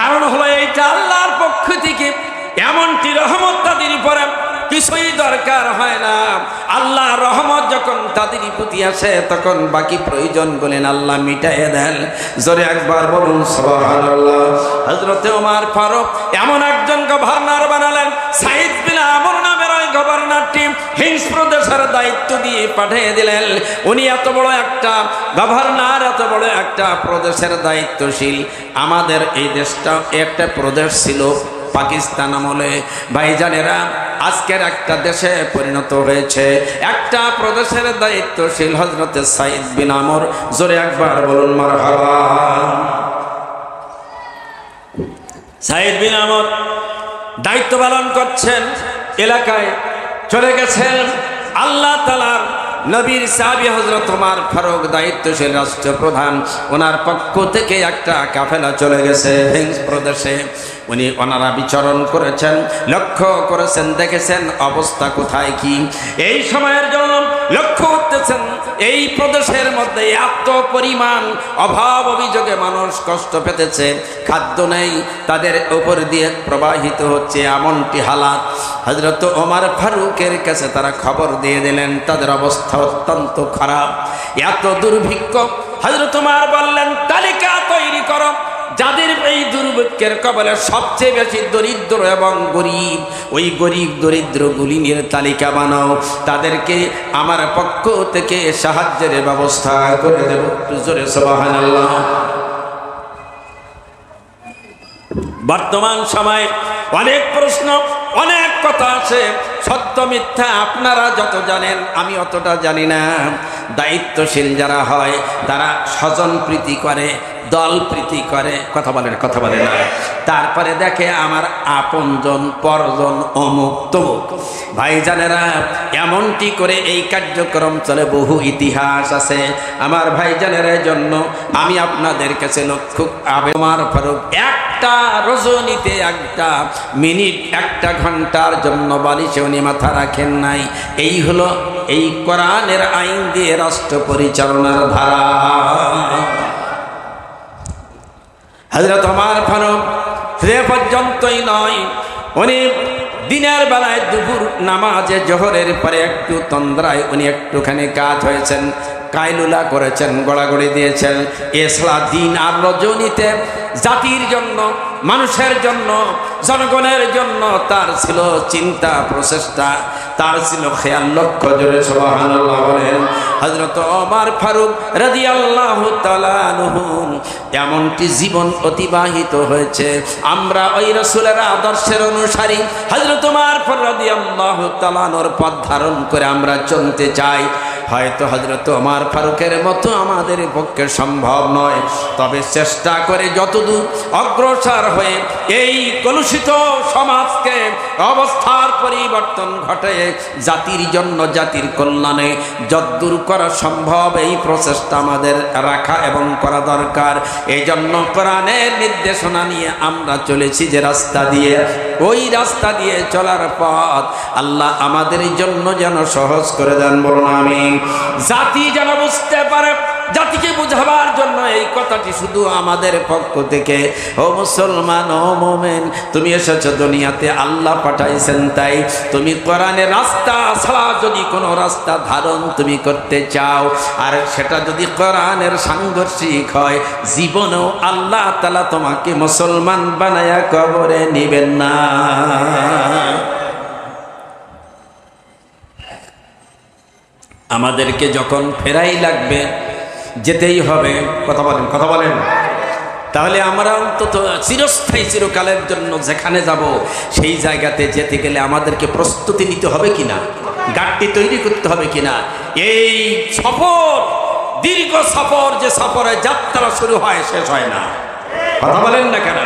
কারণ হলো এইটা আল্লাহর পক্ষ থেকে এমনটি রহমত তাদের উপরে কিছুই দরকার হয় না। আল্লাহ রহমত যখন তাদের প্রতি আসে, তখন বাকি প্রয়োজন বলেন আল্লাহ মিটাইয়ে দেন। জোরে একবার বলুন হযরতে ওমর ফারুক এমন একজন গভর্নর বানালেন সাইদ বিন আমর গভর্নরটি হিংস প্রদেশের দায়িত্ব দিয়ে পাঠিয়ে দিলেন। উনি এত বড় একটা গভর্নর, এত বড় একটা প্রদেশের দায়িত্বশীল। আমাদের এই দেশটা একটা প্রদেশ ছিল পাকিস্তান আমলে। ভাইজানেরা, আজকের একটা দেশে পরিণত হয়েছে। একটা প্রদেশের দায়িত্বশীল হজরতে সাইদ বিন আমর। জোরে একবার বলুন মার সাইদ বিন আমর দায়িত্ব পালন করছেন এলাকায়। চলে গেছেন আল্লাহ তালার নবীর সাহাবি হজরত তোমার ফারুক, দায়িত্বশীল রাষ্ট্রপ্রধান। ওনার পক্ষ থেকে একটা কাফেলা চলে গেছে হিংস প্রদেশে। উনি ওনারা বিচরণ করেছেন, লক্ষ্য করেছেন, দেখেছেন অবস্থা কোথায় কি। এই সময়ের জন্য লক্ষ্য করতেছেন, এই প্রদেশের মধ্যে এত পরিমাণ অভাব অভিযোগে মানুষ কষ্ট পেতেছে, খাদ্য নেই, তাদের উপর দিয়ে প্রবাহিত হচ্ছে এমনটি হালাত। হজরত ওমার ফারুকের কাছে তারা খবর দিয়ে দিলেন, তাদের অবস্থা অত্যন্ত খারাপ। এত দুর্ভিক্ষ। হজরত ওমার বললেন, তালিকা তৈরি করো। যাদের এই দুর্ভিক্ষের কবলে সবচেয়ে বেশি দরিদ্র এবং গরিব, ওই গরিব দরিদ্র গুলিনের তালিকা বানাও। তাদেরকে আমার পক্ষ থেকে সাহায্যের ব্যবস্থা করে দেব। জোরে সবাহান বর্তমান সময়ে অনেক প্রশ্ন, অনেক কথা আছে। সত্য, মিথ্যা আপনারা যত জানেন, আমি অতটা জানি না। দায়িত্বশীল যারা হয়, তারা স্বজন প্রীতি করে দল প্রীতি করে। কথা বলে না কথা বলে না। তারপরে দেখে আমার আপনজন, পরজন, অমুক, তমুক। ভাইজানেরা, এমনটি করে এই কার্যক্রম চলে, বহু ইতিহাস আছে। আমার ভাইজানের জন্য আমি আপনাদের কাছে লক্ষ্য আমার ফারুক, একটা রজনীতে একটা মিনিট, একটা ঘণ্টার জন্য বালিশে উনি মাথা রাখেন নাই। এই হলো, এই কোরআনের আইন দিয়ে রাষ্ট্র পরিচালনার ধারা। হজরত আমার ফারুক সে পর্যন্তই নয়। উনি দিনের বেলায় দুপুর নামাজে জোহরের পরে একটু তন্দ্রায় উনি একটুখানি কাজ হয়েছেন কাইলুলা করেছেন, গড়াগড়ি দিয়েছেন। এছাড়া দিন আর রজনীতে জাতির জন্য, মানুষের জন্য, জনগণের জন্য তার ছিল চিন্তা, প্রচেষ্টা, তার ছিল খেয়াল, লক্ষ্য, জোরে সুবহানাল্লাহ বলেন। হযরত ফারুক তাআলা আনহু এমনটি জীবন অতিবাহিত হয়েছে। আমরা ওই রাসূলের আদর্শের অনুসারী, হযরত ওমর ফারুক রাদিয়াল্লাহু তাআলা আনহুর পথ ধারণ করে আমরা চলতে চাই। হয়তো হজরত আমার ফারুকের মতো আমাদের পক্ষে সম্ভব নয়। তবে চেষ্টা করে যতদূর অগ্রসর হয়ে এই কলুষিত সমাজকে অবস্থার পরিবর্তন ঘটে, জাতির জন্য জাতির কল্যাণে যদ্দূর করা সম্ভব, এই প্রচেষ্টা আমাদের রাখা এবং করা দরকার। এই জন্য কোরআনের নির্দেশনা নিয়ে আমরা চলেছি যে রাস্তা দিয়ে। ওই রাস্তা দিয়ে চলার পথ আল্লাহ আমাদের জন্য যেন সহজ করে দেন, বলুন আমি জাতি যেন বুঝতে পারে, জাতিকে বুঝাবার জন্য এই কথাটি শুধু আমাদের পক্ষ থেকে। ও মুসলমান, ও মোমেন, তুমি এসেছ দুনিয়াতে, আল্লাহ পাঠাইছেন তাই। তুমি কোরআনের রাস্তা ছাড়া যদি কোনো রাস্তা ধারণ তুমি করতে চাও, আর সেটা যদি কোরআনের সাংঘর্ষিক হয়, জীবনেও আল্লাহ তালা তোমাকে মুসলমান বানায়া কবরে নিবেন না। আমাদেরকে যখন ফেরাই লাগবে, যেতেই হবে। কথা বলেন কথা বলেন। তাহলে আমরা অন্তত চিরস্থায়ী, চিরকালের জন্য যেখানে যাব, সেই জায়গাতে যেতে গেলে আমাদেরকে প্রস্তুতি নিতে হবে কিনা? গাড়টি তৈরি করতে হবে কিনা? এই সফর, দীর্ঘ সফর, যে সফরে যাত্রা শুরু হয়, শেষ হয় না। কথা বলেন না কেন?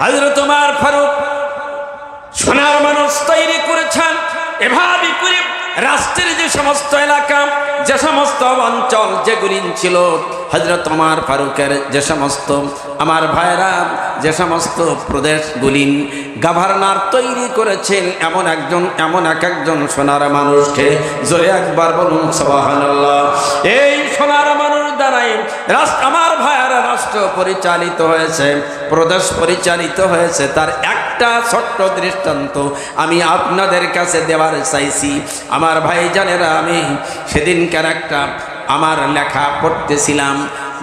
হাজরত তোমার ফারুক সোনার মানুষ তৈরি করেছেন, এভাবে করে রাষ্ট্রের যে সমস্ত এলাকা, যে সমস্ত অঞ্চল যেগুলি ছিল হজরত আমার ফারুকের যে সমস্ত, আমার ভাইরা যে সমস্ত প্রদেশগুলি গভর্নর তৈরি করেছেন এমন একজন, এমন এক একজন সোনার মানুষকে। জোরে একবার বলুন সবাহান্লাহ এই সোনার মানুষ দ্বারাই রাষ্ট্র, আমার ভাইয়ারা রাষ্ট্র পরিচালিত হয়েছে, প্রদেশ পরিচালিত হয়েছে, তার একটা ছোট্ট দৃষ্টান্ত আমি আপনাদের কাছে দেওয়ার চাইছি। আমার ভাইজানেরা, আমি সেদিনকার একটা আমার লেখা পড়তেছিলাম।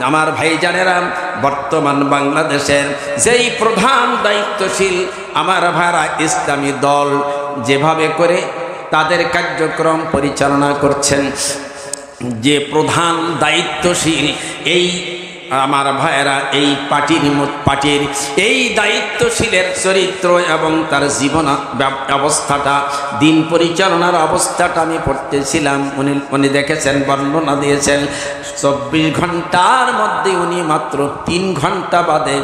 আমার ভাইজানেরা বর্তমান বাংলাদেশের যেই প্রধান দায়িত্বশীল আমার ভাইরা ইসলামী দল যেভাবে করে তাদের কার্যক্রম পরিচালনা করছেন, যে প্রধান দায়িত্বশীল এই আমার ভাইয়েরা এই পার্টির পার্টির এই দায়িত্বশীলের চরিত্র এবং তার জীবন অবস্থাটা দিন পরিচালনার অবস্থাটা আমি পড়তেছিলাম। উনি উনি দেখেছেন, বর্ণনা দিয়েছেন। চব্বিশ ঘণ্টার মধ্যে উনি মাত্র তিন ঘণ্টা বাদে,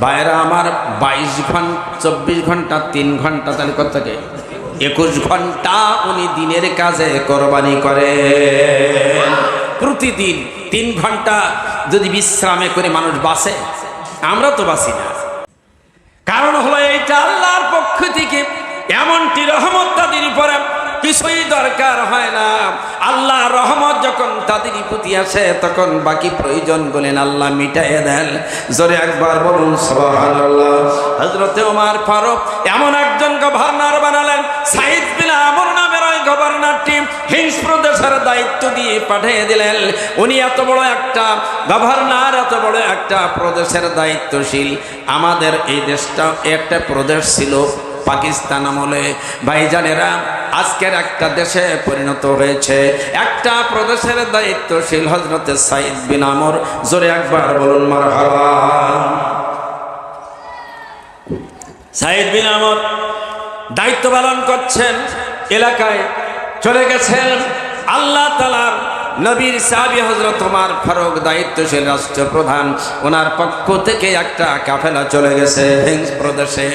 ভাইয়েরা আমার বাইশ ঘণ্টা, চব্বিশ ঘণ্টা, তিন ঘণ্টা, তাহলে কত থাকে? একুশ ঘণ্টা উনি দিনের কাজে কোরবানি করে প্রতিদিন তিন ঘণ্টা যদি বিশ্রামে করে মানুষ বাসে আমরা তো বাসি না। কারণ হলো এইটা আল্লাহর পক্ষ থেকে এমনটি রহমত তাদের উপরে কিছুই দরকার হয় না। আল্লাহ রহমত যখন তাদের প্রতি আসে, তখন বাকি প্রয়োজন বলেন আল্লাহ মিটাইয়ে দেন। জোরে একবার বলুন হযরতে ওমর ফারুক এমন একজন গভর্নর বানালেন, সাইদ বিন আমর ওই গভর্নরটি হিংস প্রদেশের দায়িত্ব দিয়ে পাঠিয়ে দিলেন। উনি এত বড় একটা গভর্নর, এত বড় একটা প্রদেশের দায়িত্বশীল। আমাদের এই দেশটা একটা প্রদেশ ছিল পাকিস্তান আমলে। ভাইজানেরা, আজকের একটা দেশে পরিণত হয়েছে। একটা প্রদেশের দায়িত্বশীল হজরতে সাইদ বিন আমর। জোরে একবার বলুন মার সাইদ বিন আমর দায়িত্ব পালন করছেন। এলাকায় চলে গেছেন আল্লাহ তালার নবীর সাহাবি হজরত তোমার ফারুক, দায়িত্বশীল রাষ্ট্রপ্রধান। ওনার পক্ষ থেকে একটা কাফেলা চলে গেছে হিংস প্রদেশে।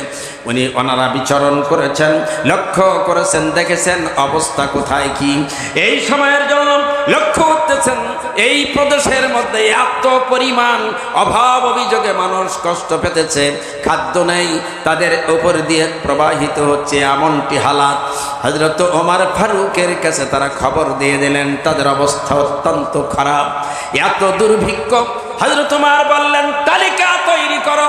উনি ওনারা বিচরণ করেছেন, লক্ষ্য করেছেন, দেখেছেন, অবস্থা কোথায় কি? এই সময়ের জন্য লক্ষ্য করতেছেন, এই প্রদেশের মধ্যে এত পরিমাণ অভাব অভিযোগে মানুষ কষ্ট পেতেছে, খাদ্য নেই, তাদের উপর দিয়ে প্রবাহিত হচ্ছে এমনটি হালাত। হজরত ওমর ফারুকের কাছে তারা খবর দিয়ে দিলেন, তাদের অবস্থা অত্যন্ত খারাপ। এত দুর্ভিক্ষ হজরত ওমার বললেন, তালিকা তৈরি করো।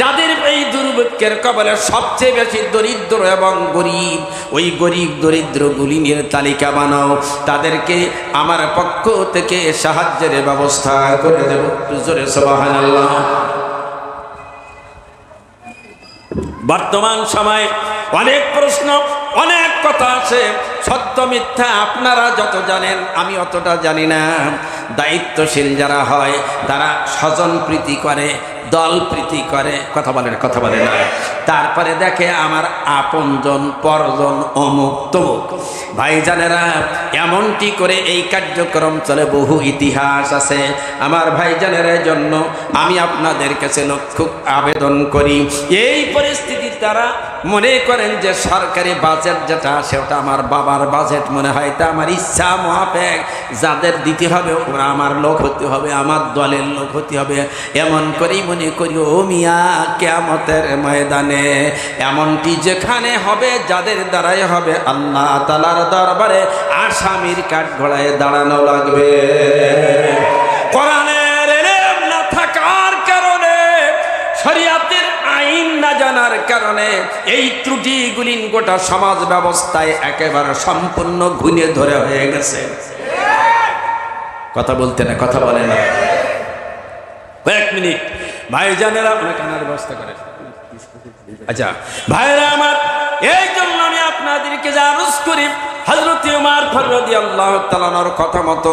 যাদের এই দুর্ভিক্ষের কবলে সবচেয়ে বেশি দরিদ্র এবং গরিব, ওই গরিব দরিদ্র গুলিনের তালিকা বানাও। তাদেরকে আমার পক্ষ থেকে সাহায্যের ব্যবস্থা করে দেব জোরে বর্তমান সময়ে অনেক প্রশ্ন, অনেক কথা আছে। সত্য মিথ্যা আপনারা যত জানেন, আমি অতটা জানি না। দায়িত্বশীল যারা হয়, তারা স্বজন প্রীতি করে, দল প্রীতি করে। কথা বলে কথা বলে না। তারপরে দেখে আমার আপনজন, পরজন, অমুক, তমুক। ভাইজানেরা, এমনটি করে এই কার্যক্রম চলে, বহু ইতিহাস আছে। আমার ভাইজানের জন্য আমি আপনাদের কাছে লক্ষ্য আবেদন করি। এই পরিস্থিতি তারা মনে করেন যে সরকারি বাজেট যেটা, সেটা আমার বাবার বাজেট মনে হয়। তা আমার ইচ্ছা মহাপেক যাদের দিতে হবে, ওরা আমার লোক হতে হবে, আমার দলের লোক হতে হবে। এমন করেই মনে করি, ও মিয়া কেমতের ময়দানে এমনটি যেখানে হবে, যাদের দ্বারাই হবে আল্লাহ তালার দরবারে আসামির কাঠ ঘোড়ায় দাঁড়ানো লাগবে। থাকার কারণে আইন না জানার কারণে এই ত্রুটিগুলি গোটা সমাজ ব্যবস্থায় একেবারে সম্পূর্ণ ধরে হয়ে গেছে। কথা বলতে না, কথা বলে না। কয়েক মিনিট। ভাই জানেরা অনেক আনার ব্যবস্থা করে আচ্ছা ভাইরা আমার এই জন্য আমি আপনাদেরকে যা করি কথা মতো,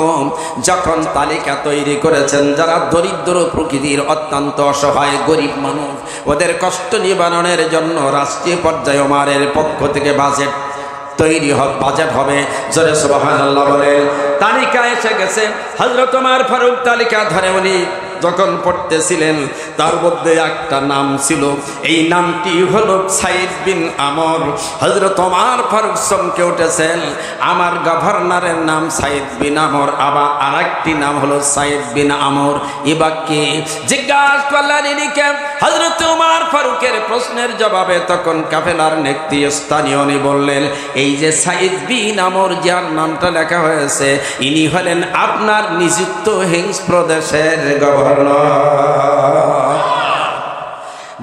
যখন তালিকা তৈরি করেছেন, যারা দরিদ্র প্রকৃতির অত্যন্ত অসহায় গরিব মানুষ, ওদের কষ্ট নিবারণের জন্য রাষ্ট্রীয় পর্যায়ে উমারের পক্ষ থেকে বাজেট তৈরি হবে বাজেট হবে, জোরে সুবাহান আল্লাহ বলে তালিকা এসে গেছে হজরত উমার ফারুক তালিকা ধরে উনি যখন পড়তেছিলেন, তার মধ্যে একটা নাম ছিল। এই নামটি হলো সাইদ বিন আমর। হজরত ওমার ফারুক চমকে উঠেছেন। আমার গভর্নরের নাম সাইদ বিন আমর, আবার আর একটি নাম হলো সাইদ বিন আমর। এবারকে জিজ্ঞাসা করলেন হজরত উমার ফারুকের প্রশ্নের জবাবে তখন কাফেলার নেত্রী স্থানীয় বললেন, এই যে সাইদ বিন আমর যার নামটা লেখা হয়েছে, ইনি হলেন আপনার নিযুক্ত হিংস প্রদেশের গভর্নর।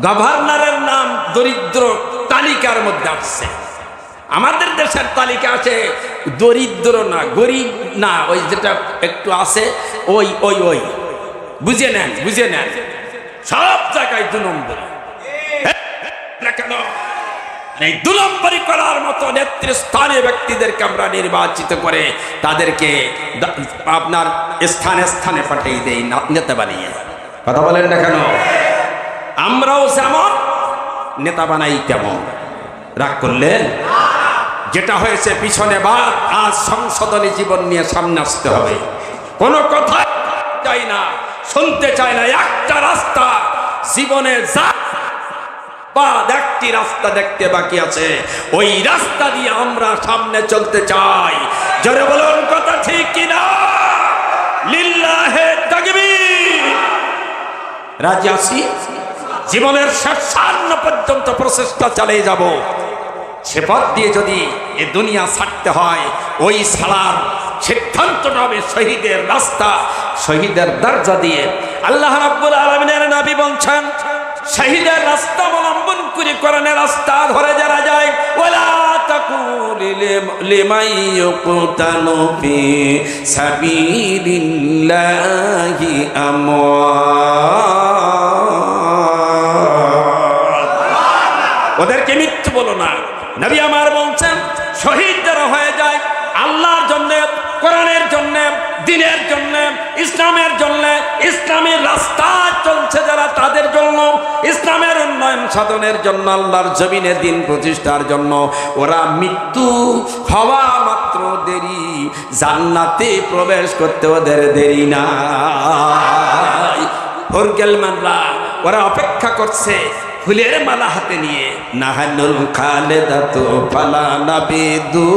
গভর্নরের নাম দরিদ্র তালিকার মধ্যে আসছে আমাদের দেশের তালিকা আছে দরিদ্র না গরিব না ওই যেটা একটু আছে ওই ওই ওই বুঝে নেন বুঝে নেন সব জায়গায় দু নম্বর কেন এই দু নম্বরী করার মতো নেতৃস্থানীয় ব্যক্তিদেরকে আমরা নির্বাচিত করে তাদেরকে আপনার স্থানে স্থানে পাঠিয়ে দেই নেতা বানিয়ে। কথা বলেন না কেন? আমরাও যেমন, নেতা বানাই কেমন রাগ করলেন? যেটা হয়েছে পিছনে বাদ, আজ সংশোধনী জীবন নিয়ে সামনে আসতে হবে। কোনো কথা চাই না, শুনতে চায় না, একটা রাস্তা জীবনে যা বাদ একটি রাস্তা দেখতে বাকি আছে। ওই রাস্তা দিয়ে আমরা সামনে চলতে চাই। জোরে বলুন, কথা ঠিক কিনা? রাজি আছি? জীবনের শেষান্ন পর্যন্ত প্রচেষ্টা চালিয়ে যাব। সে পথ দিয়ে যদি এ দুনিয়া ছাড়তে হয়, ওই ছাড়ার সিদ্ধান্তটা হবে শহীদের রাস্তা, শহীদের দরজা দিয়ে। আল্লাহ রাব্বুল আলমিনের নবী বলছেন শহীদের রাস্তা অবলম্বন করে কোরআনের রাস্তা ধরে যারা যায় ওলা ওদেরকে মিথ্যু বলো না। নবী আমার বলছেন, শহীদ যারা হয়ে যায়, আল্লাহর জন্য, কোরআনের জন্য, দিনের জন্য, ইসলামের জন্য, ইসলামের রাস্তা চলছে যারা তাদের জন্য, ইসলামের উন্নয়ন সাধনের জন্য, আল্লাহর জমিনে দিন প্রতিষ্ঠার জন্য, ওরা মৃত্যু হওয়া মাত্র দেরি, জান্নাতে প্রবেশ করতে ওদের দেরি না ওরা অপেক্ষা করছে ফুলের মালা হাতে নিয়ে, নাহানুল খালেদাতু ফালা নাবিদু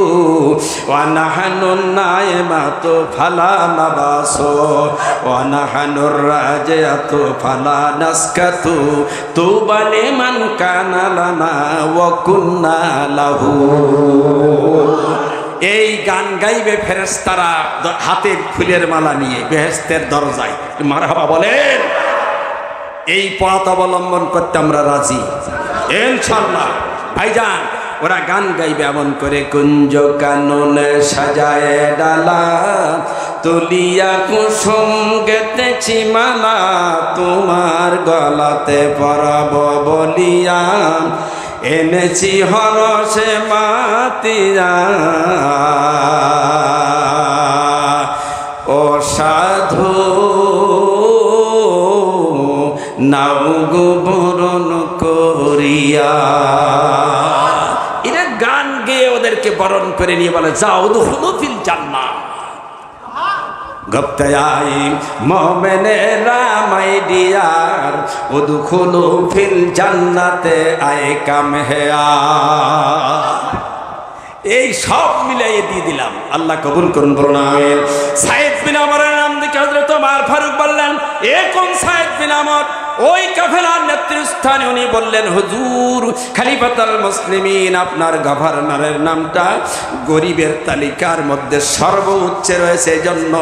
ওয়া নাহানুন নায়েমাতু ফালা নাবাসু, ওয়া নাহানুর রাজিয়াতু ফালা নাসকাতু, তুবা লিমান কানা লানা ওয়া কুন্না লাহু। এই গান গাইবে ফেরেশতারা হাতে ফুলের মালা নিয়ে বেহেস্তের দরজায়, মারহাবা বলেন। এই পথ অবলম্বন করতে আমরা রাজি। ইনশাল্লাহ ভাইজান, ওরা গান গাইবে এমন করে, কুঞ্জ কানন সাজায় ডালা, তুলিয়া কুসুম গেতেছি মালা, তোমার গলাতে পরব বলিয়া, এনেছি হরসে মাতিয়া। ও সাধু নাও গো বরণ করিয়া। এরা গান গেয়ে ওদেরকে বরণ করে নিয়ে বলে, যাও দুহুলু ফিল জান্না জান্নাতে কাম হেয়া এই সব মিলাই দিয়ে দিলাম। আল্লাহ কবুল করুন, বলুন আমিন। সাইদ নাম দেখে ওমর ফারুক বললেন, এ কোন সাইদ বিন ওই কাফেলার নেতৃস্থানে উনি বললেন, হুজুর, খালিফাতাল মুসলিমিন, আপনার গভর্নরের নামটা গরিবের তালিকার মধ্যে সর্বোচ্চে রয়েছে। জন্য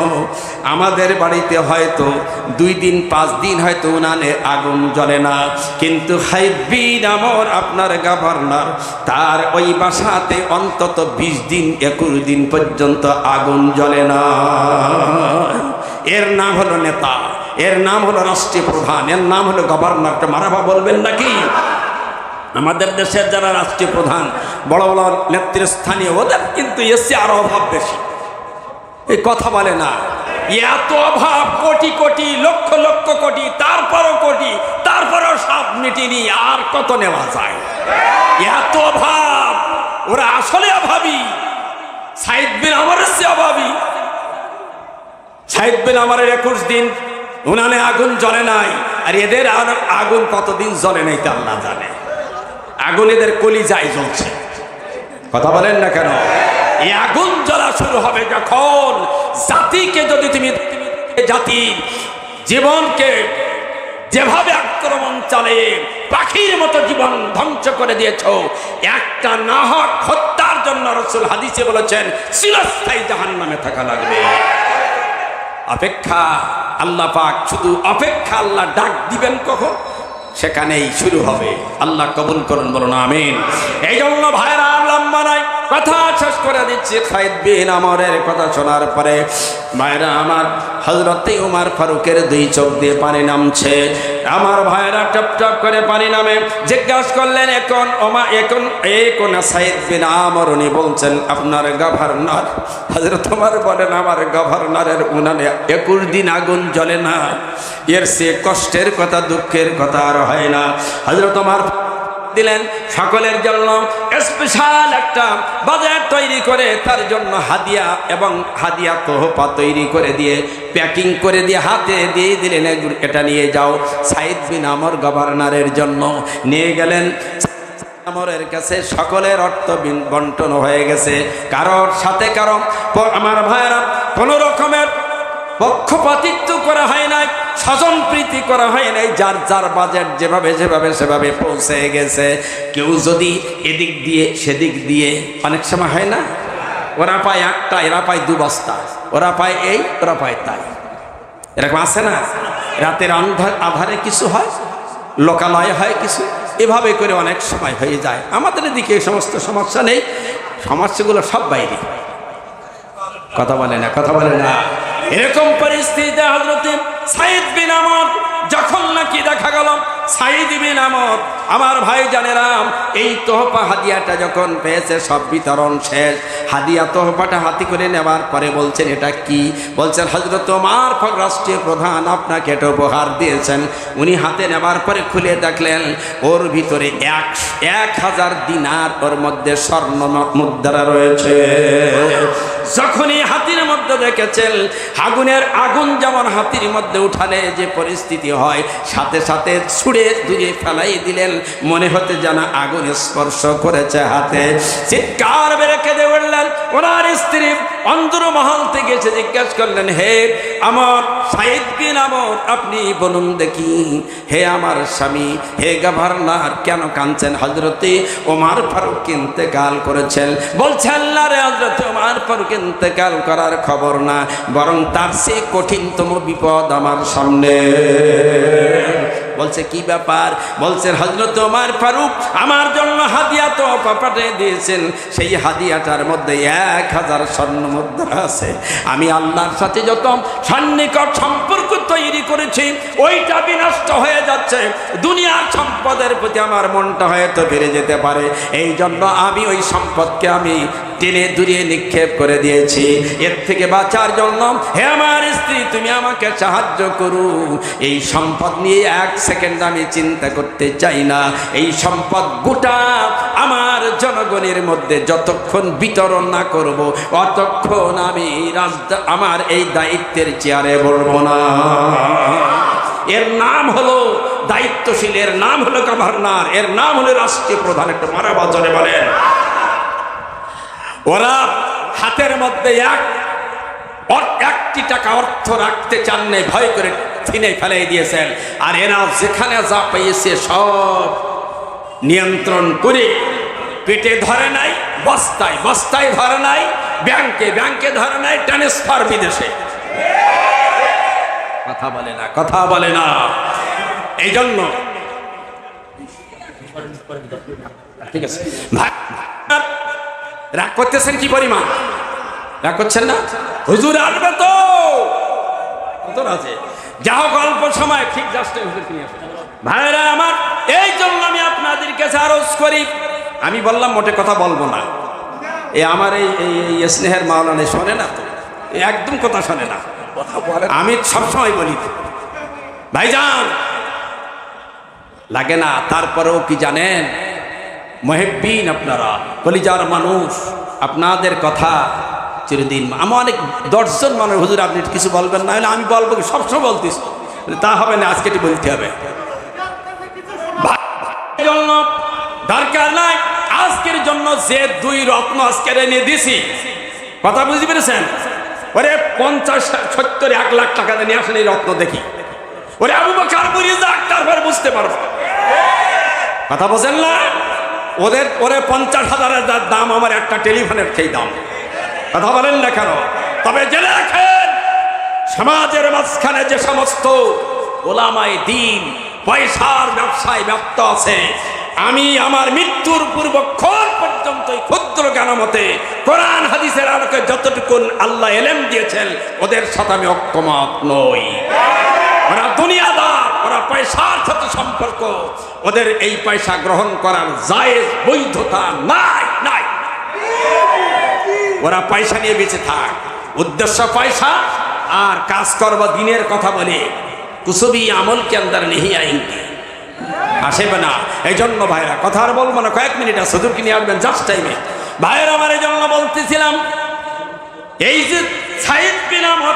আমাদের বাড়িতে হয়তো দুই দিন, পাঁচ দিন হয়তো উনানে আগুন জ্বলে না। কিন্তু হাইবিন আমর আপনার গভর্নর, তার ওই বাসাতে অন্তত বিশ দিন, একুশ দিন পর্যন্ত আগুন জ্বলে না। এর নাম হলো নেতা। এর নাম হলো রাষ্ট্রীয় প্রধান, এর নাম হলো গভর্নরটা মারাবা বলবেন নাকি? আমাদের দেশের যারা রাষ্ট্রীয় প্রধান, বড় বড় নেতৃস্থানীয়, ওদের কিন্তু এসে আরও অভাব বেশি। এই কথা বলে না। এত অভাব, কোটি কোটি, লক্ষ লক্ষ কোটি, তারপরও কোটি, তারপরও সব মিটিনি, আর কত নেওয়া যায়? এত অভাব, ওরা আসলে অভাবী। সাইদ বিন আমারের চেয়ে অভাবী। সাইদ বিন আমারের একুশ দিন উনানে আগুন জ্বলে নাই। আর এদের আগুন কতদিন জ্বলে নাই তা আল্লাহ জানে। আগুন এদের কলি যায় জ্বলছে। কথা বলেন না কেন? এই আগুন জ্বলা শুরু হবে যখন জাতিকে যদি তুমি জাতি জীবনকে যেভাবে আক্রমণ চালে, পাখির মতো জীবন ধ্বংস করে দিয়েছ, একটা না হক হত্যার জন্য রসুল হাদিসে বলেছেন, চিরস্থায়ী জাহান নামে থাকা লাগবে। অপেক্ষা আল্লাহ পাক, শুধু অপেক্ষা আল্লাহ ডাক দিবেন কখন? সেখানেই শুরু হবে। আল্লাহ কবুল করুন, বলুন, আমিন। এই জন্য ভাইরা লম্বা নয়। কথা শেষ করে দিচ্ছি খাইদ বিন আমরের কথা শোনার পরে ভাইরা আমার হজরতে উমার ফারুকের দুই চোখ দিয়ে পানি নামছে। আমার ভাইরা টপ টপ করে পানি নামে। জিজ্ঞাসা করলেন, এখন ওমা এখন এই কোন সাইদ বিন আমর উনি বলছেন, আপনার গভর্নর? হজরত তোমার বলেন, আমার গভর্নরের উনানে একুশ দিন আগুন জ্বলে না। এর সে কষ্টের কথা, দুঃখের কথা আর হয় না। হজরত তোমার দিলেন। সকলের জন্য স্পেশাল একটা বাজার তৈরি করে তার জন্য হাদিয়া এবং হাদিয়া তোহফা তৈরি করে দিয়ে প্যাকিং করে দিয়ে হাতে দিয়ে দিলেন এটা নিয়ে যাও। সাইদ বিন আমর গভর্নরের জন্য নিয়ে গেলেন। আমরের কাছে সকলের অর্থ বিন- বন্টন হয়ে গেছে। কারোর সাথে কারও, আমার ভাইয়েরা, কোনো রকমের পক্ষপাতিত্ব করা হয় নাই। স্বজন প্রীতি করা হয় নাই, যার যার বাজেট যেভাবে যেভাবে সেভাবে পৌঁছে গেছে। কেউ যদি এদিক দিয়ে সেদিক দিয়ে, অনেক সময় হয় না? ওরা পায় একটা, এরা পায় দু বস্তা। ওরা পায় এই, ওরা পায় তাই। এরকম আছে না? রাতের আন্ধার আধারে কিছু হয়, লোকালয় হয় কিছু। এভাবে করে অনেক সময় হয়ে যায়। আমাদের এদিকে এই সমস্ত সমস্যা নেই। সমস্যাগুলো সব বাইরে। কথা বলে না, কথা বলে না। এরকম পরিস্থিতিতে হজরতে সাইদ বিন আমর যখন নাকি দেখা গেল সাইদ বিন আমর, আমার ভাই জানেরাম, এই তোহফা হাদিয়াটা যখন পেয়েছে, সব বিতরণ শেষ। হাদিয়া তোহফাটা হাতি করে নেওয়ার পরে বলছেন, এটা কি? বলছেন হজরত ফারুক রাষ্ট্রীয় প্রধান আপনাকে এটা উপহার দিয়েছেন। উনি হাতে নেওয়ার পরে খুলে দেখলেন, ওর ভিতরে এক এক হাজার দিনার ওর মধ্যে স্বর্ণ মুদ্রা রয়েছে। যখনই হাতির মধ্যে দেখেছেন আগুনের আগুন যেমন হাতির মধ্যে উঠালে যে পরিস্থিতি হয়, সাথে সাথে ছুড়ে দূরে ফেলাই দিলেন। মনে হতে যেন আগুন স্পর্শ করেছে হাতে। চিৎকার বেড়ে কেঁদে উঠলেন। ওনার স্ত্রী অন্তর মহল থেকে এসে জিজ্ঞাসা করলেন, হে আমার সাইদ বিন আমর, আপনি বলুন দেখি, হে আমার স্বামী, হে গভর্নর, কেন কাঁদছেন? হজরতে ওমার ফারুক ইন্তেকাল করেছেন। বলছেন না রে হজরত ওমার ফারুক ইন্তেকাল করার খবর না, বরং তার সে কঠিনতম বিপদ আমার সামনে। বলছে, কি ব্যাপার? বলছেন হজরত ওমার ফারুক আমার জন্য হাদিয়া তো পাপাটে দিয়েছেন। সেই হাদিয়াটার মধ্যে এক হাজার স্বর্ণ মুদ্রা আছে। আমি আল্লাহর সাথে যত সন্নিকট সম্পর্ক তৈরি করেছি, ওইটা বিনষ্ট হয়ে যাচ্ছে। দুনিয়ার সম্পদের প্রতি আমার মনটা হয়তো ফিরে যেতে পারে। এই জন্য আমি ওই সম্পদকে আমি টেনে দূরিয়ে নিক্ষেপ করে দিয়েছি। এর থেকে বাঁচার জন্য হে আমার স্ত্রী, তুমি আমাকে সাহায্য করু। এই সম্পদ নিয়ে এক সেকেন্ড আমি চিন্তা করতে চাই না। এই সম্পদ গোটা আমার জনগণের মধ্যে যতক্ষণ বিতরণ না করব, অতক্ষণ আমি আমার এই দায়িত্বের চেয়ারে বলব না। এর নাম হলো দায়িত্বশীল, এর নাম হলো গভর্নর, এর নাম হলো রাষ্ট্রীয় প্রধান। একটা মারা বাজারে বলেন। ওরা হাতের মধ্যে এক একটি টাকা অর্থ রাখতে চান নাই, ভয় করে থিনে ফেলাই দিয়েছেন। আর এরা যেখানে যা পেয়েছে সব নিয়ন্ত্রণ করে পেটে ধরে নাই, বস্তায় বস্তায় ধরে নাই, ব্যাংকে ব্যাংকে ধরে নাই ট্রান্সফার বিদেশে। কথা বলে না, কথা বলে না। এই জন্য ঠিক আছে। রাগ করতেছেন কি পরিমাণ? রাগ করছেন না? হুজুর আসবে তো! আছে যা হোক অল্প সময় ঠিক জাস্ট হুজুর নিয়ে আসবে ভাইরা আমার এই জন্য আমি আপনাদের কাছে আরজ করি। আমি বললাম মোটে কথা বলব না। এ আমার এই এই স্নেহের মাওলানে শোনে না তো? একদম কথা শোনে না। আমি সবসময় বলি। ভাইজান! লাগে না তারপরেও কি জানেন? মহেব্বিন আপনারা, কলিজার মানুষ, আপনাদের কথা চিরদিন আমার অনেক দশজন মানুষ, হুজুর আপনি কিছু বলবেন না, হলে আমি বলব কি, সবসময় বলতিস। তা হবে না, আজকে বলতে হবে। দরকার নাই, আজকের জন্য যে দুই রত্ন আজকের এনে দিছি। কথা বুঝতে পেরেছেন? ওরে পঞ্চাশ, সত্তর, এক লাখ টাকা নিয়ে আসেন এই রত্ন দেখি। ওরে আবু বকর বুঝে যাক, তারপর বুঝতে পারব। কথা বোঝেন না? ওদের ওরে পঞ্চাশ হাজারের যা দাম, আমার একটা টেলিফোনের সেই দাম। কথা বলেন না কেন? তবে জেনে রাখেন, সমাজের মাঝখানে যে সমস্ত ওলামাই দিন, পয়সার ব্যবসায় ব্যপ্ত আছে, আমি আমার মৃত্যুর পূর্বক্ষণ পর্যন্ত ক্ষুদ্র জ্ঞানমতে কোরআন হাদিসের আলোকে যতটুকু আল্লাহ এলেম দিয়েছেন, ওদের সাথে আমি অক্ষমত নই। ওরা দুনিয়াদার, ওরা পয়সার সাথে সম্পর্ক। ওদের এই পয়সা গ্রহণ করার জায়েজ বৈধতা নাই নাই। ওরা পয়সা নিয়ে বেঁচে থাক। উদ্দেশ্য পয়সা আর কাজ করব দিনের কথা বলে। কুসুবি আমল কে আন্দার নেহি আইনকে। আসবে না? এই জন্য ভাইরা, কথা আর বলব না। কয়েক মিনিট আছে সুদূর নিয়ে আসবেন জাস্ট টাইমে ভাইরা আমার এই জন্য বলতেছিলাম, এই যে সাইদ বিন আমর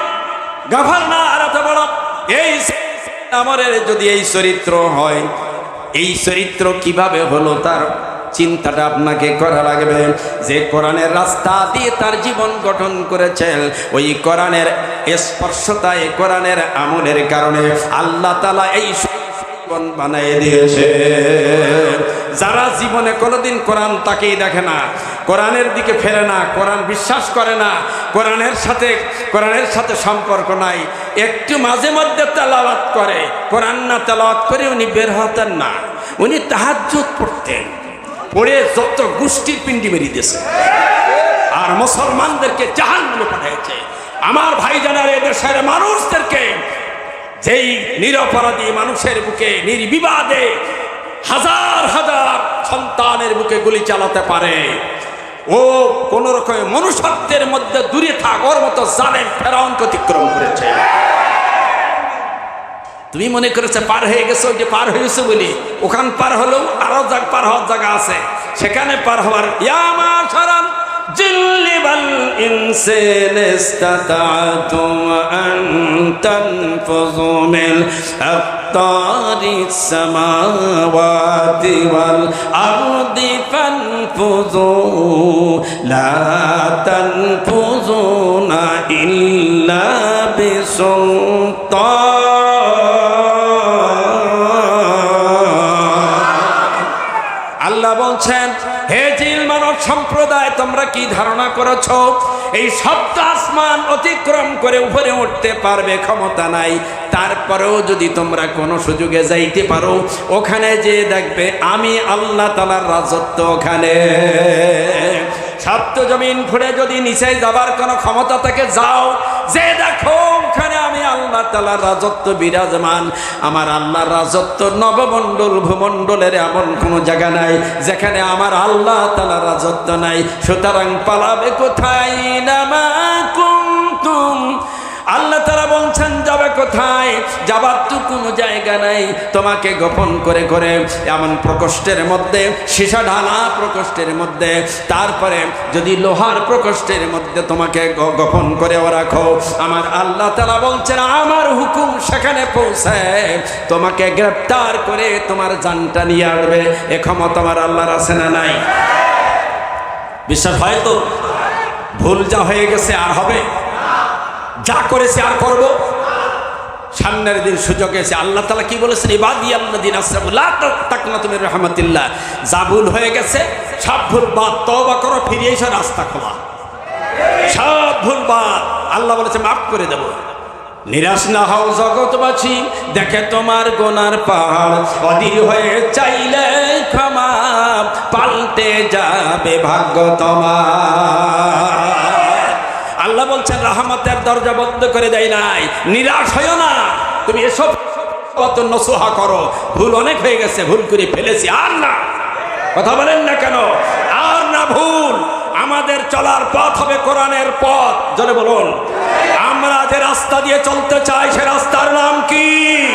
গভর্নর এত বড়, এই আমরের যদি এই চরিত্র হয় এই চরিত্র কীভাবে হলো তার চিন্তাটা আপনাকে করা লাগবে? যে কোরআনের রাস্তা দিয়ে তার জীবন গঠন করেছেন, ওই কোরআনের স্পর্শতায়, কোরআনের আমলের কারণে আল্লাহ তালা এই জীবন বানাই দিয়েছে। যারা জীবনে কোনোদিন কোরআন তাকেই দেখে না, কোরআনের দিকে ফেরে না, কোরআন বিশ্বাস করে না, কোরআনের সাথে কোরআনের সাথে সম্পর্ক নাই, একটু মাঝে মধ্যে তেলাওয়াত করে, কোরআন না তেলাওয়াত করে উনি বের হতেন না। উনি তাহাজ্জুদ পড়তেন। পড়ে যত গোষ্ঠীর পিণ্ডি বেরিয়ে দিয়েছে। আর মুসলমানদেরকে জাহান জাহান্নামে পাঠিয়েছে আমার ভাই জানার দেশের মানুষদেরকে যেই নিরপরাধী মানুষের বুকে, নির্বিবাদে হাজার হাজার সন্তানের বুকে গুলি চালাতে পারে। ও কোন রকম মনুষ্যত্বের মধ্যে দূরে থাক, ওর মতো জালেম ফেরাউনকে অতিক্রম করেছে। তুমি মনে করেছে পার হয়ে গেছো ওই যে পার হয়েছো বলি? ওখান পার হলো, আরও পার হওয়ার জায়গা আছে। সেখানে পার হওয়ার ইয়ামা সরান জিল্লিবাল ইনসান ইসতাতাতুম আন তানফুযু মিন আক্তারি সামাওয়াতি ওয়াল আরদি ফানফুযু, লা তানফুযুনা ইল্লা বিসুলতান। তোমরা কি ধারণা করেছ? এই সপ্ত আসমান অতিক্রম করে উপরে উঠতে পারবে ক্ষমতা নাই। তারপরেও যদি তোমরা কোনো সুযোগে যাইতে পারো, ওখানে যে দেখবে আমি আল্লাহ তালার রাজত্ব ওখানে। সপ্ত জমিন ঘুরে যদি নিচে যাবার কোনো ক্ষমতা থেকে যাও, যে দেখো ওখানে আমি আল্লাহ তালার রাজত্ব বিরাজমান। আমার আল্লাহর রাজত্ব নবমণ্ডল ভূমণ্ডলের এমন কোনো জায়গা নাই, যেখানে আমার আল্লাহ তালা রাজত্ব নাই। সুতরাং পালাবে কোথায়? নামা আল্লাহ বলছেন, যাবে কোথায়? যাবার তো কোনো জায়গা নাই। তোমাকে গোপন করে করে এমন প্রকোষ্ঠের মধ্যে সীসা ঢালা প্রকোষ্ঠের মধ্যে, তারপরে যদি লোহার প্রকোষ্ঠের মধ্যে তোমাকে গোপন করে রাখো, আমার আল্লাহ তালা বলছেন, আমার হুকুম সেখানে পৌঁছায় তোমাকে গ্রেপ্তার করে তোমার জানটা নিয়ে আসবে। এ ক্ষমতা আমার আল্লাহর আছে না নাই? বিশ্বাস হয় তো? ভুল যা হয়ে গেছে আর হবে? যা করেছে আর করব। সামনের দিন সুযোগ এসে আল্লাহ তালা কি বলেছেন? ইবাদি আল্লাহ দিন না তুমি রহমতুল্লাহ। যা ভুল হয়ে গেছে, সব ভুল বাদ। তবা করো, ফিরিয়ে এসে, রাস্তা খোলা। সব ভুল বাদ। আল্লাহ বলেছে, মাফ করে দেব। নিরাশ না হও জগৎবাসী, দেখে তোমার গোনার পাহাড়। অধীর হয়ে চাইলে ক্ষমা, পাল্টে যাবে ভাগ্য তোমার। আল্লাহ বলছেন, রাহমাতের দরজা বন্ধ করে দেয় নাই। নিরাশ হয়েও না। তুমি এসব কত নসুহা করো। ভুল অনেক হয়ে গেছে, ভুল করে ফেলেছি। আর না। কথা বলেন না কেন? আর না ভুল। আমাদের চলার পথ হবে কোরআনের পথ। জলে বলুন। আমরা যে রাস্তা দিয়ে চলতে চাই, সে রাস্তার নাম কি?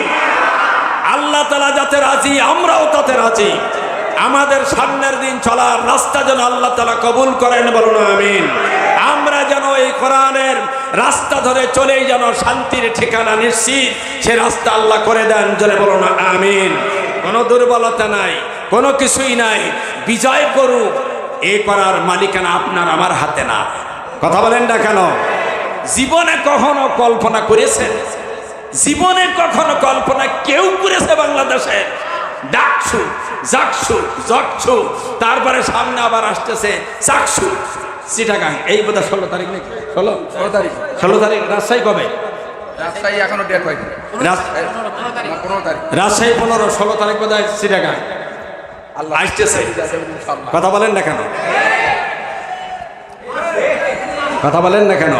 আল্লাহ তালা যাতে রাজি, আমরাও তাতে রাজি। আমাদের সামনের দিন চলার রাস্তা যেন আল্লাহ তালা কবুল করেন বলুন, আমিন। কোরআনের রাস্তা ধরে চলেই যেন শান্তির ঠিকানা নিশ্চিত, সে রাস্তা আল্লাহ করে দেন। জলে বলুন, আমিন। কোনো দুর্বলতা নাই, কোনো কিছুই নাই। বিজয় করুক, এ করার মালিকানা আপনার, আমার হাতে না। কথা বলেন না কেন? জীবনে কখনো কল্পনা করেছেন? জীবনে কখনো কল্পনা কেউ করেছে বাংলাদেশে? ডাকছু জাকছু জকছু তারপরে সামনে আবার আসতেছে চাকছু চিটাগাং এই বোধ ষোলো তারিখ নাকি? ষোলো? ষোলো তারিখ। ষোলো তারিখ রাজশাহী কবে? রাজশাহী এখনও ডেট হয়নি। রাজশাহী পনেরো ষোলো তারিখ বোধ হয় চিটাগাং আসতেছে। কথা বলেন না কেন? কথা বলেন না কেন?